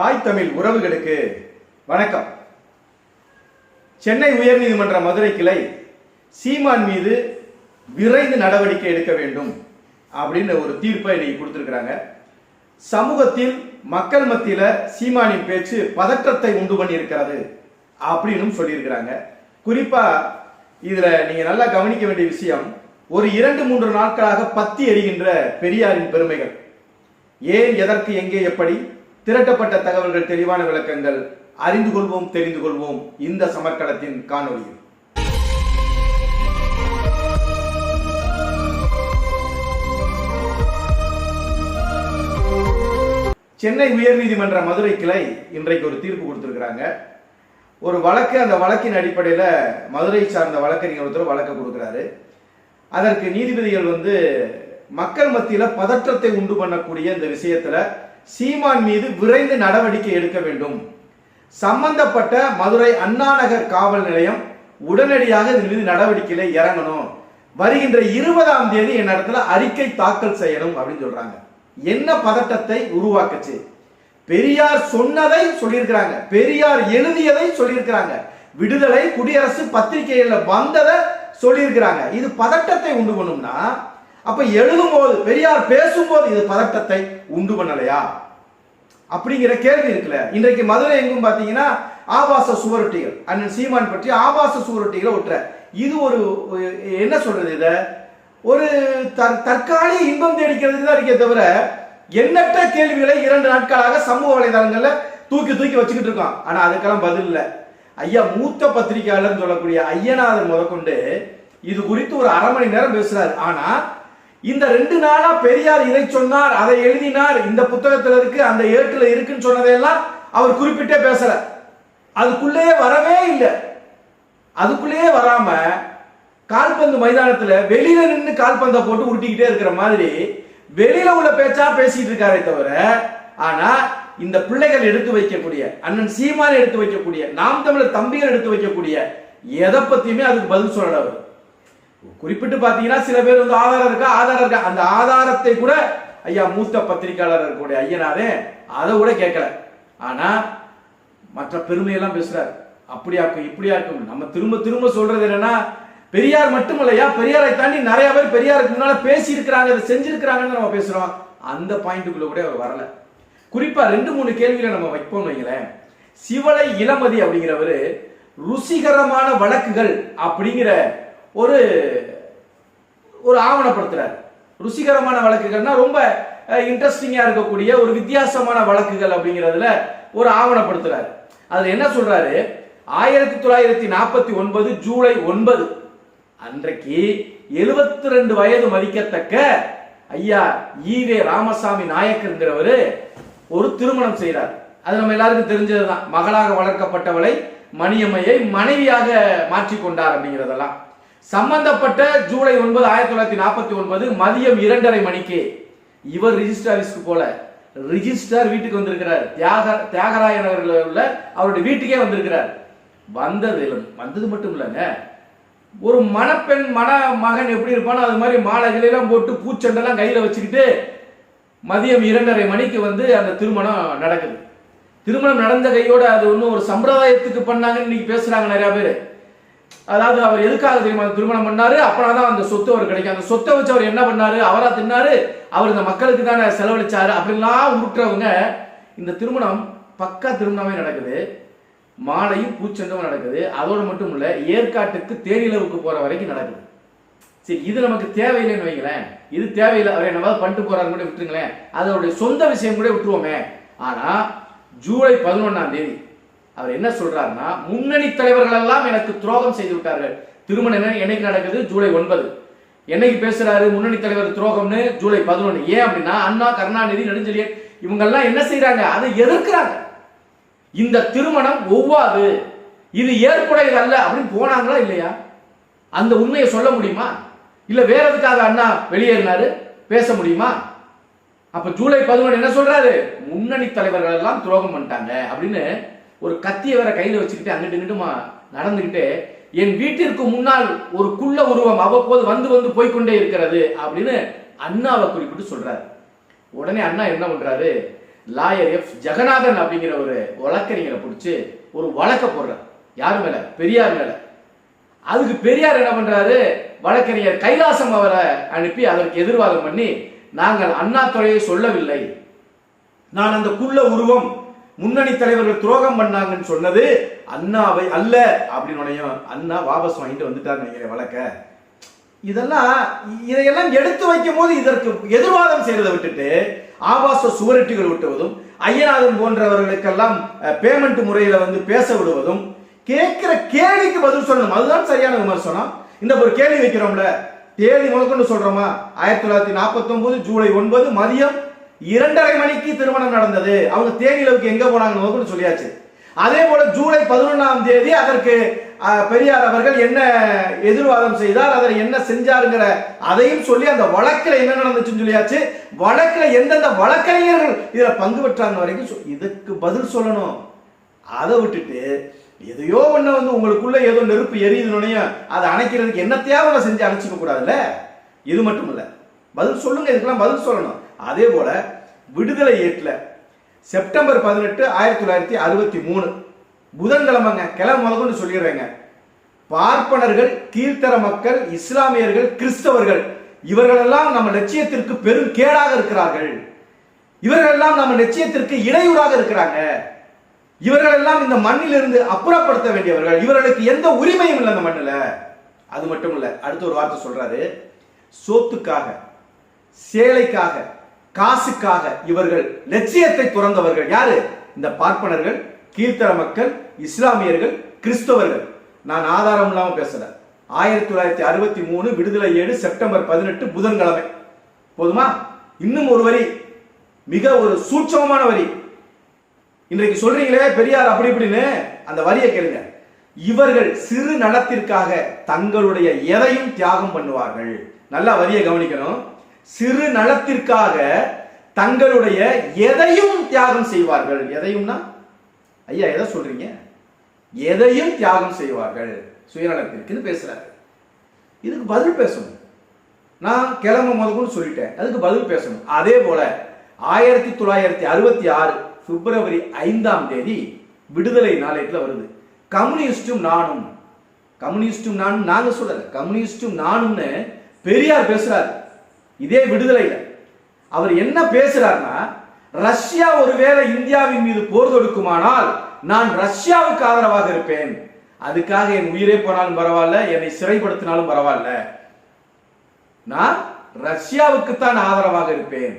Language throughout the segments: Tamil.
தாய் தமிழ் உறவுகளுக்கு வணக்கம். சென்னை உயர்நீதிமன்ற மதுரை கிளை சீமான் மீது விரைந்து நடவடிக்கை எடுக்க வேண்டும் அப்படின்னு ஒரு தீர்ப்பை இன்னைக்கு கொடுத்துருக்குறாங்க. சமூகத்தில் மக்கள் மத்தியில் சீமானின் பேச்சு பதற்றத்தை உண்டு பண்ணியிருக்கிறது அப்படின்னு சொல்லியிருக்கிறாங்க. குறிப்பாக இதில் நீங்கள் நல்லா கவனிக்க வேண்டிய விஷயம் ஒரு இரண்டு மூன்று நாட்களாக பத்தி எறிகின்ற பெரியாரின் பெருமைகள். ஏன் எதற்கு எங்கே எப்படி? திரட்டப்பட்ட தகவல்கள் தெளிவான விளக்கங்கள் அறிந்து கொள்வோம் தெரிந்து கொள்வோம். இந்த சமர்க்களத்தின் காணொலியில் சென்னை உயர்நீதிமன்ற மதுரை கிளை இன்றைக்கு ஒரு தீர்ப்பு கொடுத்துருக்குறாங்க. ஒரு வழக்கு அந்த வழக்கின் அடிப்படையில் மதுரை சார்ந்த வழக்கறிஞர் ஒருத்தர் வழக்கு கொடுக்குறாரு. அதற்கு நீதிபதிகள் வந்து மக்கள் மத்தியில் பதற்றத்தை உண்டு பண்ணக்கூடிய இந்த விஷயத்தில் சீமான் மீது விரைந்து நடவடிக்கை எடுக்க வேண்டும். சம்பந்தப்பட்ட மதுரை அண்ணாநகர் காவல் நிலையம் உடனடியாக இதன் மீது நடவடிக்கையில இறங்கணும். வருகின்ற இருபதாம் தேதி என் இடத்துல அறிக்கை தாக்கல் செய்யணும் அப்படின்னு சொல்றாங்க. என்ன பதட்டத்தை உருவாக்குச்சு? பெரியார் சொன்னதை சொல்லியிருக்கிறாங்க. பெரியார் எழுதியதை சொல்லியிருக்கிறாங்க. விடுதலை குடியரசு பத்திரிகைகள்ல வந்ததை சொல்லியிருக்கிறாங்க. இது பதட்டத்தை உண்டு பண்ணும்னா அப்ப எழுதும்போது பெரியார் பேசும்போது இது பதட்டத்தை உண்டு பண்ணலையா? அப்படிங்கிற கேள்வி இருக்குல்ல. இன்றைக்கு மதுரை எங்கும் பாத்தீங்கன்னா ஆபாச சுவரொட்டிகள் அண்ணன் சீமான் பற்றி ஆபாச சுவரொட்டிகளை ஒட்டுற. இது ஒரு என்ன சொல்றது இத? ஒரு தற்காலிக இன்பம் தேடிக்கிறது தான் இருக்கே தவிர எண்ணற்ற கேள்விகளை இரண்டு நாட்களாக சமூக வலைதளங்கள்ல தூக்கி தூக்கி வச்சுக்கிட்டு இருக்கான். ஆனா அதுக்கெல்லாம் பதில் இல்லை. ஐயா மூத்த பத்திரிகையாளர் சொல்லக்கூடிய ஐயநாதர் முதற்கொண்டு இது குறித்து ஒரு அரை மணி நேரம் பேசுறாரு. ஆனா இந்த ரெண்டு நாளா பெரியார் இதை சொன்னார் அதை எழுதினார் இந்த புத்தகத்துல இருக்கு அந்த ஏட்டுல இருக்குன்னு சொன்னதையெல்லாம் அவர் குறிப்பிட்டே பேசல. அதுக்குள்ளேயே வரவே இல்லை. அதுக்குள்ளேயே வராம கால்பந்து மைதானத்துல வெளியில நின்று கால்பந்தை போட்டு உருட்டிக்கிட்டே இருக்கிற மாதிரி வெளியில உள்ள பேச்சா பேசிட்டு இருக்காரே தவிர ஆனா இந்த பிள்ளைகள் எடுத்து வைக்கக்கூடிய அண்ணன் சீமான் எடுத்து வைக்கக்கூடிய நாம் தமிழர் தம்பிகள் எடுத்து வைக்கக்கூடிய எதை பத்தியுமே அதுக்கு பதில் சொல்லல அவர். குறிப்பிட்டு பாத்தீங்கன்னா சில பேர் வந்து ஆதாரம் இருக்கா? ஆதாரம் இருக்கா? அந்த ஆதாரத்தை கூட ஐயா மூத்த பத்திரிகையாளர் இருக்கக்கூடிய ஐயனாரே அதை கூட கேட்கல. ஆனா மற்ற பெருமையெல்லாம் பேசுறாரு. இப்படியா இருக்கும்? நம்ம திரும்ப திரும்ப சொல்றது என்னன்னா பெரியார் மட்டுமல்லையா பெரியாரை தாண்டி நிறைய பேர் பெரியாருக்கு முன்னால பேசி இருக்கிறாங்க அதை செஞ்சிருக்கிறாங்கன்னு நம்ம பேசுறோம். அந்த பாயிண்ட்டுக்குள்ள கூட அவர் வரல. குறிப்பா ரெண்டு மூணு கேள்விகளை நம்ம வைப்போம் வைங்களேன். சிவலை இளமதி அப்படிங்கிறவரு ருசிகரமான வழக்குகள் அப்படிங்கிற ஒரு ஒரு ஆவணப்படுத்துறாரு. ருசிகரமான வழக்குகள்னா ரொம்ப இன்ட்ரெஸ்டிங்காக இருக்கக்கூடிய ஒரு வித்தியாசமான வழக்குகள் அப்படிங்கிறதுல ஒரு ஆவணப்படுத்துறாரு. அதில் என்ன சொல்றாரு? ஆயிரத்தி தொள்ளாயிரத்தி நாற்பத்தி ஒன்பது ஜூலை ஒன்பது அன்றைக்கு 72 ரெண்டு வயது மதிக்கத்தக்க ஐயா ஈவே ராமசாமி நாயக்கருங்கிறவர் ஒரு திருமணம் செய்கிறார் அது நம்ம எல்லாருக்கும் தெரிஞ்சதுதான். மகளாக வளர்க்கப்பட்டவளை மணியம்மையை மனைவியாக மாற்றிக்கொண்டார் அப்படிங்கிறதெல்லாம். சம்பந்தப்பட்ட ஜூலை ஒன்பது ஆயிரத்தி தொள்ளாயிரத்தி நாற்பத்தி ஒன்பது மதியம் இரண்டரை மணிக்கு. இவர் ரிஜிஸ்டர் ஆஃபீஸ்க்கு போல. ரிஜிஸ்டர் வீட்டுக்கு வந்திருக்கிறார். தியாக தியாகராய நகரில் உள்ள அவருடைய வீட்டுக்கே வந்திருக்கிறார். வந்தது வந்தது மட்டும் இல்லைங்க. ஒரு மணப்பெண் மண மகன் எப்படி இருப்பானோ அது மாதிரி மாலைகளெல்லாம் போட்டு பூச்செண்டெல்லாம் கையில வச்சுக்கிட்டு மதியம் இரண்டரை மணிக்கு வந்து அந்த திருமணம் நடக்குது. திருமணம் நடந்த கையோட அது ஒன்றும் ஒரு சம்பிரதாயத்துக்கு பண்ணாங்கன்னு இன்னைக்கு பேசுறாங்க நிறைய பேர். அதாவது அவர் எதுக்காக தெரியுமா திருமணம் பண்ணாரு? அப்பனா தான் அந்த சொத்து அவர் கிடைக்கும். அந்த சொத்தை வச்சு அவர் என்ன பண்ணாரு? அவரா தின்னாரு? அவர் இந்த மக்களுக்கு தானே செலவழிச்சாரு? அப்படின்லாம் உருட்டுறவங்க இந்த திருமணம் பக்கா திருமணமே நடக்குது. மாலையும் பூச்செண்டும் நடக்குது. அதோடு மட்டும் இல்ல ஏற்காட்டுக்கு தேனிலவுக்கு போற வரைக்கும் நடக்குது. சரி இது நமக்கு தேவையில்லைன்னு வைங்களேன். இது தேவையில்லை. அவர் என்னவாவது பண்ணிட்டு போறாரு கூட விட்டுருங்களேன். அதோடைய சொந்த விஷயம் கூட விட்டுருவோமே. ஆனா ஜூலை பதினொன்னாம் தேதி அவர் என்ன சொல்றாருன்னா முன்னணி தலைவர்கள் எல்லாம் எனக்கு துரோகம் செய்து விட்டார்கள். திருமணம் என்னைக்கு நடக்குது? ஜூலை ஒன்பது. என்னைக்கு பேசுறாரு முன்னணி தலைவர் துரோகம்னு? ஜூலை பதினொன்று ஏன் அப்படின்னா அண்ணா கருணாநிதி நெடுஞ்செழியன் இவங்க எல்லாம் என்ன செய்யறாங்க அதை எதிர்க்கிறாங்க. இந்த திருமணம் ஒவ்வாது. இது ஏற்புடையது அல்ல அப்படின்னு போனாங்களா இல்லையா? அந்த உண்மையை சொல்ல முடியுமா? இல்ல வேற எதுக்காக அண்ணா வெளியேறினாரு? பேச முடியுமா? அப்ப ஜூலை பதினொன்று என்ன சொல்றாரு? முன்னணி தலைவர்கள் எல்லாம் துரோகம் பண்ணிட்டாங்க அப்படின்னு ஒரு கத்தியை வேற கையில வச்சுக்கிட்டு அங்கிட்டு நின்றுமா நடந்துகிட்டு என் வீட்டிற்கு முன்னால் ஒரு குள்ள உருவம் அவ்வப்போது வந்து வந்து போய்க்கொண்டே இருக்கிறது அப்படின்னு அண்ணாவை குறிப்பிட்டு சொல்றாரு. உடனே அண்ணா என்ன பண்றாரு? Lawyer F. ஜெகநாதன் அப்படிங்கிற ஒரு வழக்கறிஞரை பிடிச்சி ஒரு வழக்க போடுறார். யார் மேல? பெரியார் மேல. அதுக்கு பெரியார் என்ன பண்றாரு? வழக்கறிஞர் கைலாசம் அவரை அனுப்பி அதற்கு எதிர்வாதம் பண்ணி நாங்கள் அண்ணா துறையை சொல்லவில்லை. நான் அந்த குள்ள உருவம் முன்னணி தலைவர்கள் துரோகம் பண்ணாங்கன்னு சொன்னது அண்ணாவை அல்ல அப்படின்னு அண்ணா வாபஸ் வாங்கிட்டு வந்துட்டார் நினைக்கிறேன் வழக்க. இதெல்லாம் இதையெல்லாம் எடுத்து வைக்கும் போது இதற்கு எதிர்வாதம் செய்யறதை விட்டுட்டு ஆபாச சுவரட்டிகள் விட்டுவதும் ஐயநாதன் போன்றவர்களுக்கெல்லாம் பேமெண்ட் முறையில வந்து பேச விடுவதும் கேட்கிற கேள்விக்கு பதில் சொல்லணும். அதுதான் சரியான விமர்சனம். இந்த ஒரு கேள்வி வைக்கிறோம்ல. தேதி முதற்கொண்டு சொல்றோமா? ஆயிரத்தி தொள்ளாயிரத்தி நாற்பத்தி ஒன்பது ஜூலை ஒன்பது மதியம் இரண்டரை மணிக்கு திருமணம் நடந்தது. அவங்க தேனிலவுக்கு எங்க போனாங்கன்னு சொல்லியாச்சு. அதே போல ஜூலை பதினொன்றாம் தேதி அதற்கு பெரியார் அவர்கள் என்ன எதிர்வாதம் செய்தார் அதை என்ன செஞ்சாருங்கிற அதையும் சொல்லி அந்த வழக்கில் என்ன நடந்துச்சுன்னு சொல்லியாச்சு. வழக்கில் எந்தெந்த வழக்கறிஞர்கள் இதில் பங்கு பெற்றாங்க வரைக்கும் சொ- இதுக்கு பதில் சொல்லணும். அதை விட்டுட்டு எதையோ ஒன்று வந்து உங்களுக்குள்ள ஏதோ நெருப்பு எரியுதுன்னு அதை அணைக்கிறதுக்கு என்ன தேவை செஞ்சு அணைச்சிக்க கூடாதுல்ல? இது மட்டும் இல்லை. பதில் சொல்லுங்க இதுக்கெல்லாம் பதில் சொல்லணும். அதே போல விடுதலை ஏட்ல செப்டம்பர் பதினெட்டு ஆயிரத்தி தொள்ளாயிரத்தி அறுபத்தி மூணு. புதன்கிழமைங்க கிளம்ப முதல்கொண்டு சொல்லிடுறேங்க. பார்ப்பனர்கள் கீழ்த்தர மக்கள் இஸ்லாமியர்கள் கிறிஸ்தவர்கள் இவர்களெல்லாம் நம்ம லட்சியத்திற்கு பெரும் கேடாக இருக்கிறார்கள். இவர்களெல்லாம் நம்ம லட்சியத்திற்கு இடையூறாக இருக்கிறாங்க. இவர்களெல்லாம் இந்த மண்ணிலிருந்து அப்புறப்படுத்த வேண்டியவர்கள். இவர்களுக்கு எந்த உரிமையும் இல்லை அந்த மண்ணில். அது மட்டும் இல்லை அடுத்த ஒரு வார்த்தை சொல்றாரு. சோத்துக்காக சேலைக்காக காசுக்காக இவர்கள் லட்சியத்தை துறந்தவர்கள் யாரு? இந்த பார்ப்பனர்கள் கீழ்த்தர மக்கள் இஸ்லாமியர்கள் கிறிஸ்தவர்கள். நான் ஆதாரம் இல்லாமல் பேசல. ஆயிரத்தி தொள்ளாயிரத்தி அறுபத்தி மூணு விடுதலை ஏழு செப்டம்பர் பதினெட்டு புதன்கிழமை. போதுமா? இன்னும் ஒரு வரி. மிக ஒரு சூட்சமமான வரி. இன்றைக்கு சொல்றீங்களே பெரியார் அப்படி இப்படின்னு. அந்த வரியை கேளுங்க. இவர்கள் சிறு நலத்திற்காக தங்களுடைய எதையும் தியாகம் பண்ணுவார்கள். நல்லா வரியை கவனிக்கணும். சிறு நலத்திற்காக தங்களுடைய எதையும் தியாகம் செய்வார்கள். எதையும்னா? ஐயா எதை சொல்றீங்க? எதையும் தியாகம் செய்வார்கள். சுயநலத்திற்குன்னு பேசுறாரு. இதுக்கு பதில் பேசணும். நான் கிளம்ப முதல்னு சொல்லிட்டேன். அதுக்கு பதில் பேசணும். அதே போல ஆயிரத்தி தொள்ளாயிரத்தி அறுபத்தி ஆறு பிப்ரவரி ஐந்தாம் தேதி விடுதலை நாளேட்டில் வருது. கம்யூனிஸ்டும் நானும் கம்யூனிஸ்டும் நானும் நாங்க சொல்லல கம்யூனிஸ்டும் நானும்னு பெரியார் பேசுறாரு. இதே விடுதலையில். அவர் என்ன பேசுறாருன்னா ரஷ்யா ஒருவேளை இந்தியாவின் மீது போர் தொடுக்குமானால் நான் ரஷ்யாவுக்கு ஆதரவாக இருப்பேன். அதுக்காக என் உயிரே போனாலும் பரவாயில்ல என்னை சிறைப்படுத்தினாலும் பரவாயில்ல. நான் ரஷ்யாவுக்கு தான் ஆதரவாக இருப்பேன்.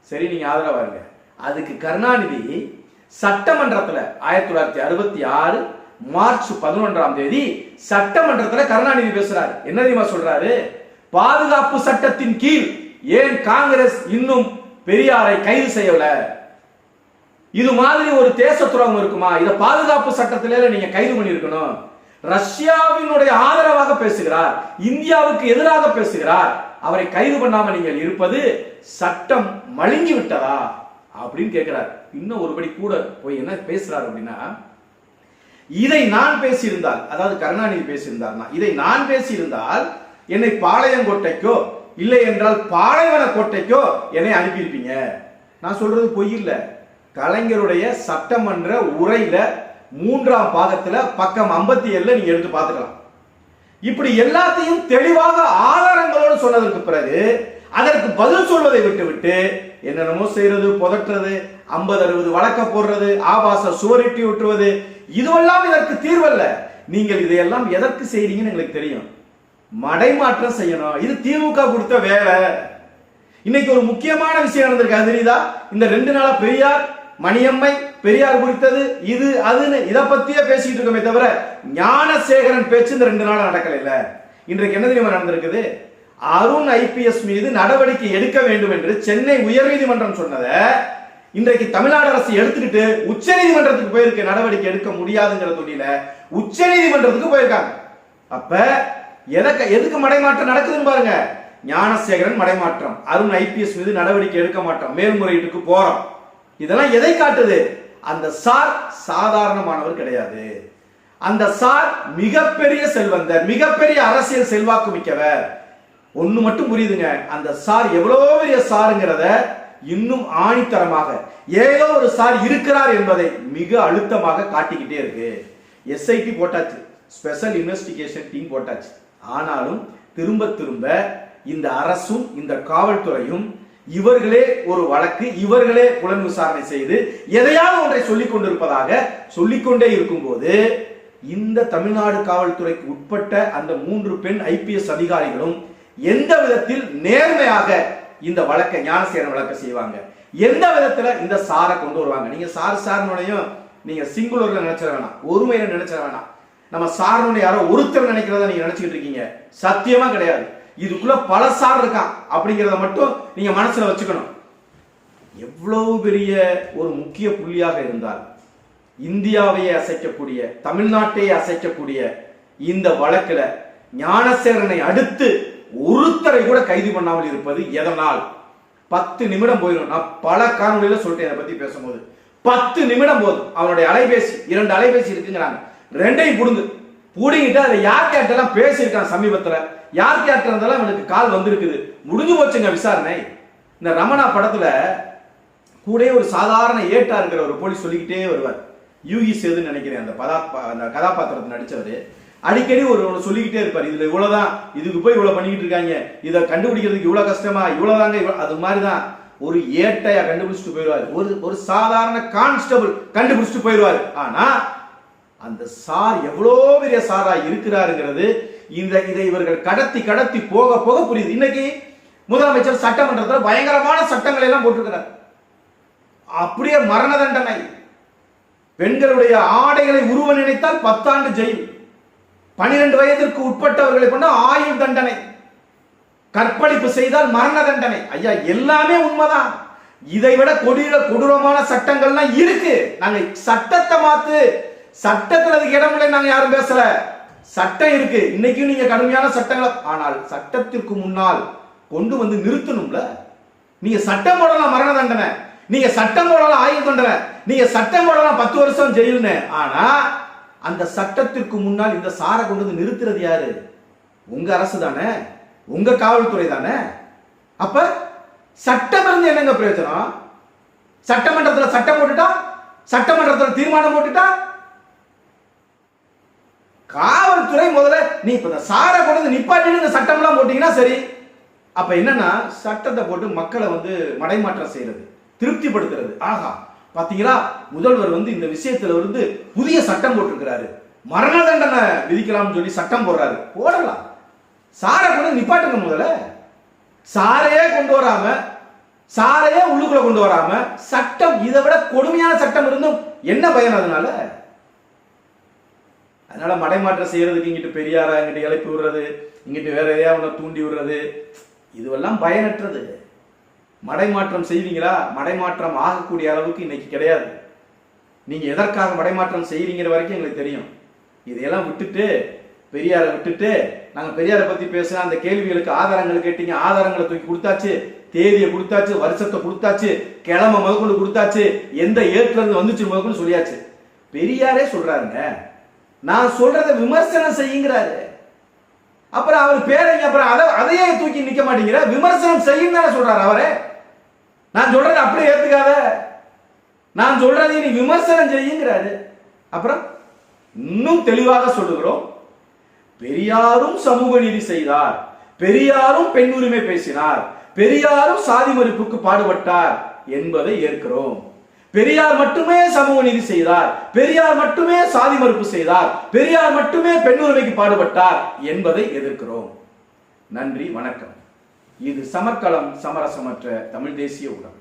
சரி நீங்க ஆதரவா இருங்க. அதுக்கு கருணாநிதி சட்டமன்றத்துல ஆயிரத்தி தொள்ளாயிரத்தி அறுபத்தி ஆறு மார்ச் பதினொன்றாம் தேதி சட்டமன்றத்துல கருணாநிதி பேசுறாரு. என்ன தெரியுமா சொல்றாரு? பாதுகாப்பு சட்டத்தின் கீழ் ஏன் காங்கிரஸ் இன்னும் பெரியாரை கைது செய்யல? இது மாதிரி ஒரு தேச துரோகம் இருக்குமா? இதை பாதுகாப்பு சட்டத்திலே நீங்க கைது பண்ணியிருக்கணும். ரஷ்யாவினுடைய ஆதரவாக பேசுகிறார். இந்தியாவுக்கு எதிராக பேசுகிறார். அவரை கைது பண்ணாம நீங்கள் இருப்பது சட்டம் மழுங்கி விட்டதா? அப்படின்னு கேட்கிறார். இன்னும் ஒருபடி கூட போய் என்ன பேசுறாரு அப்படின்னா இதை நான் பேசியிருந்தால் அதாவது கருணாநிதி பேசியிருந்தார் இதை நான் பேசியிருந்தால் என்னை பாளையங்கோட்டைக்கோ இல்லை என்றால் பாலைவன கோட்டைக்கோ என்னை அனுப்பியிருப்பீங்க. நான் சொல்றது பொய் கலைஞருடைய சட்டமன்ற உரையில மூன்றாம் பாகத்துல பக்கம் 57 ஏழுல நீங்க எடுத்து பார்த்துக்கலாம். இப்படி எல்லாத்தையும் தெளிவாக ஆதாரங்களோடு சொன்னதற்கு பிறகு அதற்கு பதில் சொல்வதை விட்டுவிட்டு என்னென்னமோ செய்யறது புதட்டுறது ஐம்பது அறுபது வழக்க போடுறது ஆபாச சுவரிட்டி விட்டுவது இதுவெல்லாம் இதற்கு தீர்வல்ல. நீங்கள் இதையெல்லாம் எதற்கு செய்றீங்கன்னு எங்களுக்கு தெரியும். மடைமாற்றம் செய்யணும். இது திமுக கொடுத்த வேலை. இன்னைக்கு ஒரு முக்கியமான விஷயம் நடந்திருக்கு. அது தெரியுதா? இந்த ரெண்டு நாளா பெரியார் மணியம்மை பெரியார் குறித்தது இது அதுன்னு இதை பத்தியே பேசிக்கிட்டு இருக்கோமே தவிர ஞானசேகரன் பேச்சு இந்த ரெண்டு நாள் நடக்கல இல்ல. இன்றைக்கு என்ன தெரியுமா நடந்திருக்குது? அருண் ஐபிஎஸ் மீது நடவடிக்கை எடுக்க வேண்டும் என்று சென்னை உயர்நீதிமன்றம் சொன்னதை இன்றைக்கு தமிழ்நாடு அரசு எடுத்துக்கிட்டு உச்ச நீதிமன்றத்துக்கு போயிருக்கு. நடவடிக்கை எடுக்க முடியாதுங்கிற தொழில உச்ச நீதிமன்றத்துக்கு போயிருக்காங்க. அப்ப எதற்கு எதுக்கு மடைமாற்றம் நடக்குதுன்னு பாருங்க. ஞானசேகரன் மடைமாற்றம். அருண் ஐபிஎஸ் மீது நடவடிக்கை எடுக்க மாட்டோம். மேல்முறையீட்டுக்கு போறோம். இதெல்லாம் எதை காட்டுது? அந்த சார் சாதாரணமானவர் கிடையாது. அந்த சார் மிகப்பெரிய செல்வந்தர் மிகப்பெரிய அரசியல் செல்வாக்கு மிக்கவர். ஒண்ணு மட்டும் புரியுதுங்க. அந்த சார் எவ்வளவு பெரிய சாருங்கிறத இன்னும் ஆணித்தரமாக ஏதோ ஒரு சார் இருக்கிறார் என்பதை மிக அழுத்தமாக காட்டிக்கிட்டே இருக்கு. எஸ்ஐடி போட்டாச்சு. ஸ்பெஷல் இன்வெஸ்டிகேஷன் டீம் போட்டாச்சு. ஆனாலும் திரும்ப திரும்ப இந்த அரசும் இந்த காவல்துறையும் இவர்களே ஒரு வழக்கு இவர்களே புலன் விசாரணை செய்து எதையாவது ஒன்றை சொல்லிக் கொண்டிருப்பதாக சொல்லிக்கொண்டே இருக்கும்போது இந்த தமிழ்நாடு காவல்துறைக்கு உட்பட்ட அந்த மூன்று பெண் ஐபிஎஸ் அதிகாரிகளும் எந்த விதத்தில் நேர்மையாக இந்த வழக்கை ஞானசேகரன் வழக்கை செய்வாங்க? எந்த விதத்துல இந்த சாரை கொண்டு வருவாங்க? நீங்க சார் சார்னுடையும் நீங்க சிங்குலர்ல நினைச்சிட வேணாம் ஒருமையில நினைச்சிட வேணாம். நம்ம சாரணும்னு யாரோ ஒருத்தர் நினைக்கிறத நீங்க நினைச்சுக்கிட்டு இருக்கீங்க. சத்தியமா கிடையாது. இதுக்குள்ள பல சார் இருக்கான் அப்படிங்கிறத மட்டும் நீங்க மனசுல வச்சுக்கணும். எவ்வளவு பெரிய ஒரு முக்கிய புள்ளியாக இருந்தால் இந்தியாவையே அசைக்கக்கூடிய தமிழ்நாட்டையே அசைக்கக்கூடிய இந்த வழக்குல ஞானசேரனை அடுத்து ஒருத்தரை கூட கைது பண்ணாமல் இருப்பது எதனால்? பத்து நிமிடம் போயிடும். நான் பல காணொலியில சொல்லிட்டேன் இதை பத்தி பேசும்போது. பத்து நிமிடம் போதும். அவனுடைய அலைபேசி இரண்டு அலைபேசி இருக்குங்கிறாங்க. ரெண்டையும் புடுங்கு. புடுங்கிட்டு அதை யார் கேட்டெல்லாம் பேசியிருக்கான் சமீபத்தில்? யார் கேட்டிருந்தாலும் அவனுக்கு கால் வந்திருக்குது. முடிஞ்சு போச்சுங்க விசாரணை. இந்த ரமணா படத்துல கூட ஒரு சாதாரண ஏட்டா இருக்கிற ஒரு போலீஸ் சொல்லிக்கிட்டே வருவார். யூகி சேதுன்னு நினைக்கிறேன் அந்த பதா அந்த கதாபாத்திரத்தை நடித்தவர் அடிக்கடி ஒரு ஒன்று சொல்லிக்கிட்டே இருப்பார். இதில் இவ்வளோதான் இதுக்கு போய் இவ்வளோ பண்ணிக்கிட்டு இருக்காங்க. இதை கண்டுபிடிக்கிறதுக்கு இவ்வளோ கஷ்டமா இவ்வளோதாங்க இவ்வளோ அது மாதிரி தான் ஒரு ஏட்டையா கண்டுபிடிச்சிட்டு போயிடுவார். ஒரு ஒரு சாதாரண கான்ஸ்டபிள் கண்டுபிடிச்சிட்டு போயிடுவார். ஆனால் அந்த சார் எவ்வளோ பெரிய சாரா இருக்கிறாருங்கிறது இந்த இதை இவர்கள் கடத்தி கடத்தி போக போக புரியுது. இன்னைக்கு முதலமைச்சர் சட்டமன்றத்தில் பயங்கரமான சட்டங்களை எல்லாம் போட்டிருக்கிறார். அப்படியே மரண தண்டனை. பெண்களுடைய ஆடைகளை உருவ நினைத்தால் பத்தாண்டு ஜெயில். பனிரெண்டு வயதிற்கு உட்பட்டவர்களை கொண்டு ஆயுள் தண்டனை. கற்பழிப்பு செய்தால் மரண தண்டனை. ஐயா எல்லாமே உண்மைதான். இதை விட கொடிய கொடூரமான சட்டங்கள்லாம் இருக்கு. நாங்க சட்டத்தை மாத்து சட்டத்தில் அதுக்கு இடம் இல்லை நாங்கள் யாரும் பேசல. சட்டம் இருக்கு. இன்னைக்கும் நீங்க கடுமையான சட்டங்களை ஆனால் சட்டத்திற்கு முன்னால் கொண்டு வந்து நிறுத்தணும்ல? நீங்க சட்டம் போடலாம் மரண தண்டனை. நீங்க சட்டம் போடலாம் ஆயுள் தண்டனை. நீங்க சட்டம் போடலாம் பத்து வருஷம் ஜெயில்னு. ஆனா அந்த சட்டத்திற்கு முன்னால் இந்த சாரை கொண்டு வந்து நிறுத்துறது யாரு? உங்க அரசு தானே? உங்க காவல்துறை தானே? அப்ப சட்டம் இருந்து என்னங்க பிரயோஜனம்? சட்டமன்றத்தில் சட்டம் போட்டுட்டா? சட்டமன்றத்தில் தீர்மானம் போட்டுட்டா? காவல்துறை முதல்ல நீ இப்ப இந்த சாரை கொண்டு வந்து நிப்பாட்டின்னு இந்த சட்டம்லாம் போட்டீங்கன்னா சரி. அப்ப என்னன்னா சட்டத்தை போட்டு மக்களை வந்து மடைமாற்றம் செய்யறது திருப்திப்படுத்துறது. ஆஹா பாத்தீங்களா? முதல்வர் வந்து இந்த விஷயத்துல வந்து புதிய சட்டம் போட்டிருக்கிறாரு. மரண தண்டனை விதிக்கலாம்னு சொல்லி சட்டம் போடுறாரு. போடலாம். சாரை கொண்டு நிப்பாட்டுங்க முதல்ல. சாரையே கொண்டு வராம சாரையே உள்ளுக்குள்ள கொண்டு வராம சட்டம் இதை விட கொடுமையான சட்டம் இருந்தும் என்ன பயன் அதனால? அதனால மடைமாற்றம் செய்யறதுக்கு இங்கிட்டு பெரியாரா இங்கிட்டு இழைப்பு விடுறது இங்கிட்டு வேற எதையா ஒன்று தூண்டி விடுறது இதுவெல்லாம் பயனற்றது. மடைமாற்றம் செய்வீங்களா? மடைமாற்றம் ஆகக்கூடிய அளவுக்கு இன்னைக்கு கிடையாது. நீங்க எதற்காக மடைமாற்றம் செய்றீங்கிற வரைக்கும் எங்களுக்கு தெரியும். இதையெல்லாம் விட்டுட்டு பெரியாரை விட்டுட்டு நாங்க பெரியாரை பத்தி பேசுன அந்த கேள்விகளுக்கு ஆதாரங்கள் கேட்டீங்க ஆதாரங்களை தூக்கி கொடுத்தாச்சு தேதியை கொடுத்தாச்சு வருஷத்தை கொடுத்தாச்சு கிழமை முதற்கொண்டு கொடுத்தாச்சு எந்த ஏற்றுல இருந்து வந்துச்சு முதற்கொண்டு சொல்லியாச்சு. பெரியாரே சொல்றாருங்க. நான் சொல்றத விமர்சனம் செய்யுங்கிறாரு. அப்புறம் அவர் பேரை அப்புறம் அதை அதையே தூக்கி நிக்க மாட்டேங்கிற. விமர்சனம் செய்யும் தானே சொல்றாரு அவரே. நான் சொல்றதை அப்படியே ஏத்துக்காத. நான் சொல்றதை நீ விமர்சனம் செய்யுங்கிறாரு. அப்புறம் இன்னும் தெளிவாக சொல்லுகிறோம். பெரியாரும் சமூக நீதி செய்தார். பெரியாரும் பெண் உரிமை பேசினார். பெரியாரும் சாதி மறுப்புக்கு பாடுபட்டார் என்பதை ஏற்கிறோம். பெரியார் மட்டுமே சமூக நீதி செய்தார். பெரியார் மட்டுமே சாதி மறுப்பு செய்தார். பெரியார் மட்டுமே பெண் உரிமைக்கு பாடுபட்டார் என்பதை எதிர்க்கிறோம். நன்றி வணக்கம். இது சமர்க்களம் சமரசமற்ற தமிழ் தேசிய உணவு